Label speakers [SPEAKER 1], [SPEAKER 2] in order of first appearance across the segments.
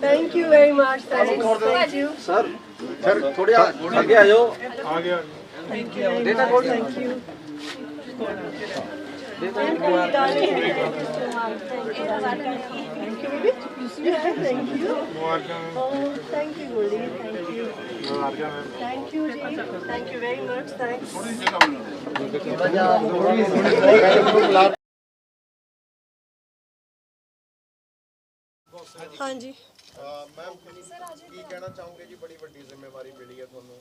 [SPEAKER 1] Thank you very much. Thanks. Thank you.
[SPEAKER 2] Sir sir ਥੋੜਾ ਅੱਗੇ ਆ ਜਾਓ
[SPEAKER 1] Thank you very much. Thank you. Thank you, darling. Thank you so much. ਹਾਂਜੀ।
[SPEAKER 3] Ma'am ਕੀ ਕਹਿਣਾ ਚਾਹੋਗੇ ਜੀ ਬੜੀ ਵੱਡੀ ਜ਼ਿੰਮੇਵਾਰੀ ਮਿਲੀ ਹੈ ਤੁਹਾਨੂੰ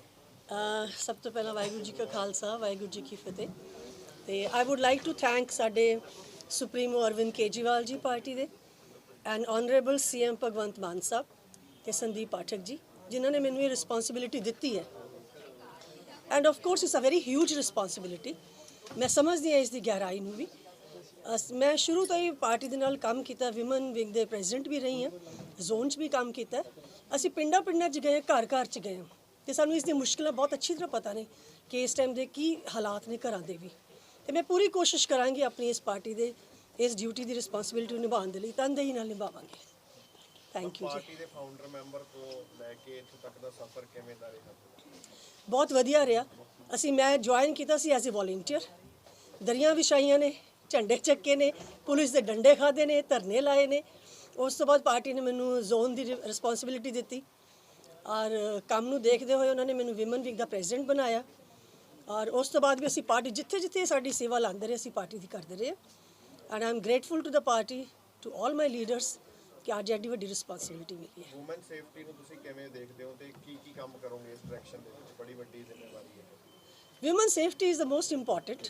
[SPEAKER 1] ਅਹ ਸਭ ਤੋਂ ਪਹਿਲਾਂ ਵਾਹਿਗੁਰੂ ਜੀ ਕਾ ਖਾਲਸਾ ਵਾਹਿਗੁਰੂ ਜੀ ਕੀ ਫਤਿਹ। ਤੇ I would like to thank ਸਾਡੇ ਸੁਪਰੀਮੋ ਅਰਵਿੰਦ ਕੇਜਰੀਵਾਲ ਜੀ ਪਾਰਟੀ ਦੇ and honourable CM Bhagwant Mann Sahib ਤੇ ਸੰਦੀਪ ਪਾਠਕ ਜੀ ਜਿਨ੍ਹਾਂ ਨੇ ਮੈਨੂੰ ਇਹ ਰਿਸਪੌਂਸਿਬਿਲਿਟੀ ਦਿੱਤੀ ਹੈ। And of course it's a very huge responsibility ਮੈਂ ਸਮਝਦੀ ਹਾਂ ਇਸ ਦੀ ਗਹਿਰਾਈ ਨੂੰ ਵੀ। ਮੈਂ ਸ਼ੁਰੂ ਤੋਂ ਹੀ ਪਾਰਟੀ ਦੇ ਨਾਲ ਕੰਮ ਕੀਤਾ ਵਿਮਨ ਵਿੰਗ ਦੇ ਪ੍ਰੈਜ਼ੀਡੈਂਟ ਵੀ ਰਹੀ ਹਾਂ ਜ਼ੋਨ 'ਚ ਵੀ ਕੰਮ ਕੀਤਾ। ਅਸੀਂ ਪਿੰਡਾਂ ਪਿੰਡਾਂ 'ਚ ਗਏ ਘਰ ਘਰ 'ਚ ਗਏ ਹਾਂ। ਤੇ ਸਾਨੂੰ ਇਸ ਦੀਆਂ ਮੁਸ਼ਕਲਾਂ ਬਹੁਤ ਅੱਛੀ ਤਰ੍ਹਾਂ ਪਤਾ ਨੇ ਕਿ ਇਸ ਟਾਈਮ ਦੇ ਕੀ ਹਾਲਾਤ ਨੇ ਘਰਾਂ ਦੇ ਵੀ। ਤੇ ਮੈਂ ਪੂਰੀ ਕੋਸ਼ਿਸ਼ ਕਰਾਂਗੀ ਆਪਣੀ ਇਸ ਪਾਰਟੀ ਦੇ ਇਸ ਡਿਊਟੀ ਦੀ ਰਿਸਪੌਂਸਿਬਿਲਿਟੀ ਨਿਭਾਉਣ ਦੇ ਲਈ ਤਨਦੇਹੀ ਨਾਲ ਨਿਭਾਵਾਂਗੇ। ਥੈਂਕ ਯੂ ਜੀ।
[SPEAKER 3] ਪਾਰਟੀ ਦੇ ਫਾਊਂਡਰ ਮੈਂਬਰ ਤੋਂ ਲੈ ਕੇ ਇੱਥੇ ਤੱਕ ਦਾ ਸਫ਼ਰ ਕਿਵੇਂ ਦਾ ਰਿਹਾ?
[SPEAKER 1] ਬਹੁਤ ਵਧੀਆ ਰਿਹਾ। ਅਸੀਂ ਮੈਂ ਜੁਆਇਨ ਕੀਤਾ ਸੀ ਐਜ਼ ਅ ਵੋਲੰਟੀਅਰ ਦਰੀਆਂ ਵਿਛਾਈਆਂ ਨੇ ਝੰਡੇ ਚੱਕੇ ਨੇ ਪੁਲਿਸ ਦੇ ਡੰਡੇ ਖਾਦੇ ਨੇ ਧਰਨੇ ਲਾਏ ਨੇ। ਉਸ ਤੋਂ ਬਾਅਦ ਪਾਰਟੀ ਨੇ ਮੈਨੂੰ ਜ਼ੋਨ ਦੀ ਰਿਸਪੌਂਸਿਬਿਲਿਟੀ ਦਿੱਤੀ। ਔਰ ਕੰਮ ਨੂੰ ਦੇਖਦੇ ਹੋਏ ਉਹਨਾਂ ਨੇ ਮੈਨੂੰ ਵਿਮਨ ਵਿੰਗ ਦਾ ਪ੍ਰੈਜ਼ੀਡੈਂਟ ਬਣਾਇਆ। ਔਰ ਉਸ ਤੋਂ ਬਾਅਦ ਵੀ ਅਸੀਂ ਪਾਰਟੀ ਜਿੱਥੇ ਜਿੱਥੇ ਸਾਡੀ ਸੇਵਾ ਲਾਉਂਦੇ ਰਹੇ ਅਸੀਂ ਪਾਰਟੀ ਦੀ ਕਰਦੇ ਰਹੇ। And I am grateful to the party to all my leaders ਕਿ ਅੱਜ ਐਡੀ ਵੱਡੀ ਰਿਸਪੌਂਸਿਬਿਲਿਟੀ ਮਿਲੀ ਹੈ।
[SPEAKER 3] ਔਮਨ ਸੇਫਟੀ ਨੂੰ ਤੁਸੀਂ ਕਿਵੇਂ ਦੇਖਦੇ ਹੋ ਤੇ ਕੀ ਕੀ ਕੰਮ ਕਰੋਗੇ ਇਸ ਡਾਇਰੈਕਸ਼ਨ ਦੇ ਵਿੱਚ? ਬੜੀ ਵੱਡੀ ਜ਼ਿੰਮੇਵਾਰੀ ਹੈ।
[SPEAKER 1] Women safety is the most important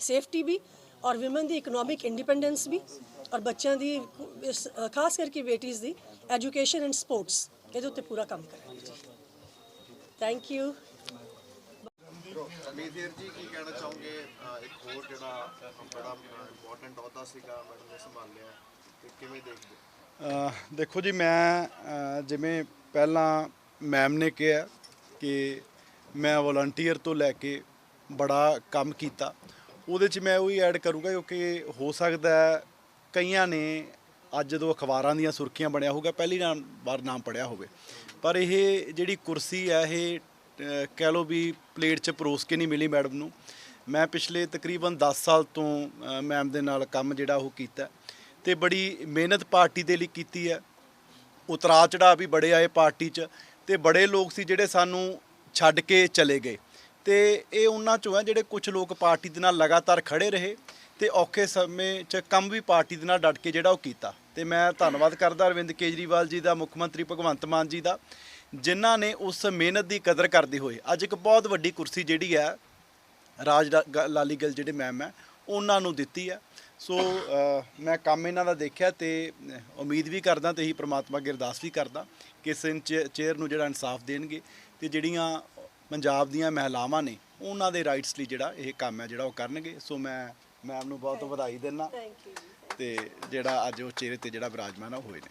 [SPEAKER 1] safety ਵੀ ਔਰ women ਦੀ economic independence ਵੀ ਔਰ ਬੱਚਿਆਂ ਦੀ ਖਾਸ ਕਰਕੇ ਬੇਟੀਜ਼ ਦੀ ਐਜੂਕੇਸ਼ਨ ਐਂਡ ਸਪੋਰਟਸ ਇਹਦੇ ਉੱਤੇ ਪੂਰਾ ਕੰਮ ਕਰਾਂਗੇ ਜੀ ਥੈਂਕ ਯੂ
[SPEAKER 3] ਅਮੀਰ ਜੀ ਕੀ ਕਹਿਣਾ ਚਾਹੋਗੇ? ਇੱਕ ਹੋਰ ਜਿਹੜਾ ਬੜਾ ਇੰਪੋਰਟੈਂਟ ਅਹੁਦਾ ਸੀਗਾ ਮੈਡਮ ਨੇ ਸੰਭਾਲਿਆ। ਤੇ ਕਿਵੇਂ ਦੇਖਦੇ?
[SPEAKER 4] ਦੇਖੋ ਜੀ ਮੈਂ ਜਿਵੇਂ ਪਹਿਲਾਂ ਮੈਮ ਨੇ ਕਿਹਾ ਕਿ ਮੈਂ ਵਲੰਟੀਅਰ ਤੋਂ ਲੈ ਕੇ ਬੜਾ ਕੰਮ ਕੀਤਾ। ਉਹਦੇ 'ਚ ਮੈਂ ਉਹੀ ਐਡ ਕਰੂੰਗਾ ਕਿਉਂਕਿ ਹੋ ਸਕਦਾ ਕਈਆਂ ਨੇ ਅੱਜ ਜਦੋਂ ਅਖਬਾਰਾਂ ਦੀਆਂ ਸੁਰਖੀਆਂ ਬਣਿਆ ਹੋਊਗਾ, ਪਹਿਲੀ ਨਾਮ ਵਾਰ ਨਾਮ ਪੜਿਆ ਹੋਵੇ। ਪਰ ਇਹ ਜਿਹੜੀ ਕੁਰਸੀ ਹੈ, ਇਹ ਕਹਿ ਲਓ ਵੀ ਪਲੇਟ 'ਚ ਪਰੋਸ ਕੇ ਨਹੀਂ ਮਿਲੀ ਮੈਡਮ ਨੂੰ। ਮੈਂ ਪਿਛਲੇ ਤਕਰੀਬਨ 10 ਸਾਲ ਤੋਂ ਮੈਮ ਦੇ ਨਾਲ ਕੰਮ ਜਿਹੜਾ ਉਹ ਕੀਤਾ ਤੇ ਬੜੀ ਮਿਹਨਤ ਪਾਰਟੀ ਦੇ ਲਈ ਕੀਤੀ ਹੈ। ਉਤਰਾ ਚੜਾ ਵੀ ਬੜੇ ਆਏ ਪਾਰਟੀ 'ਚ ਤੇ ਬੜੇ ਲੋਕ ਸੀ ਜਿਹੜੇ ਸਾਨੂੰ ਛੱਡ ਕੇ ਚਲੇ ਗਏ। ਤੇ ਇਹ ਉਹਨਾਂ ਚੋਂ ਹੈ ਜਿਹੜੇ ਕੁਝ ਲੋਕ ਪਾਰਟੀ ਦੇ ਨਾਲ ਲਗਾਤਾਰ ਖੜੇ ਰਹੇ ਤੇ ਔਖੇ ਸਮੇਂ 'ਚ ਕੰਮ ਵੀ ਪਾਰਟੀ ਦੇ ਨਾਲ ਡਟ ਕੇ ਜਿਹੜਾ ਉਹ ਕੀਤਾ। ਤੇ ਮੈਂ ਧੰਨਵਾਦ ਕਰਦਾ ਅਰਵਿੰਦ ਕੇਜਰੀਵਾਲ ਜੀ ਦਾ, ਮੁੱਖ ਮੰਤਰੀ ਭਗਵੰਤ ਮਾਨ ਜੀ ਦਾ, ਜਿਨ੍ਹਾਂ ਨੇ ਉਸ ਮਿਹਨਤ ਦੀ ਕਦਰ ਕਰਦੇ ਹੋਏ ਅੱਜ ਇੱਕ ਬਹੁਤ ਵੱਡੀ ਕੁਰਸੀ ਜਿਹੜੀ ਹੈ ਰਾਜ ਲਾ- ਗ- ਲਾਲੀ ਗਿੱਲ ਜਿਹੜੇ ਮੈਮ ਹੈ ਉਹਨਾਂ ਨੂੰ ਦਿੱਤੀ ਹੈ ਸੋ ਮੈਂ ਕੰਮ ਇਹਨਾਂ ਦਾ ਦੇਖਿਆ ਤੇ ਉਮੀਦ ਵੀ ਕਰਦਾ ਤੇ ਹੀ ਪ੍ਰਮਾਤਮਾ ਅੱਗੇ ਅਰਦਾਸ ਵੀ ਕਰਦਾ, ਕਿ ਇਸ ਚੇਅਰ ਨੂੰ ਜਿਹੜਾ ਇਨਸਾਫ ਦੇਣਗੇ ਤੇ ਜਿਹੜੀਆਂ ਪੰਜਾਬ ਦੀਆਂ ਮਹਿਲਾਵਾਂ ਨੇ ਉਹਨਾਂ ਦੇ ਰਾਈਟਸ ਲਈ ਜਿਹੜਾ ਇਹ ਕੰਮ ਹੈ ਜਿਹੜਾ ਉਹ ਕਰਨਗੇ। ਸੋ ਮੈਂ ਮੈਮ ਨੂੰ ਬਹੁਤ ਵਧਾਈ ਦਿੰਦਾ
[SPEAKER 1] ਥੈਂਕ ਯੂ
[SPEAKER 4] ਤੇ ਜਿਹੜਾ ਅੱਜ ਉਹ ਚਿਹਰੇ ਤੇ ਜਿਹੜਾ ਵਿਰਾਜਮਾਨ ਆ ਹੋਏ ਨੇ।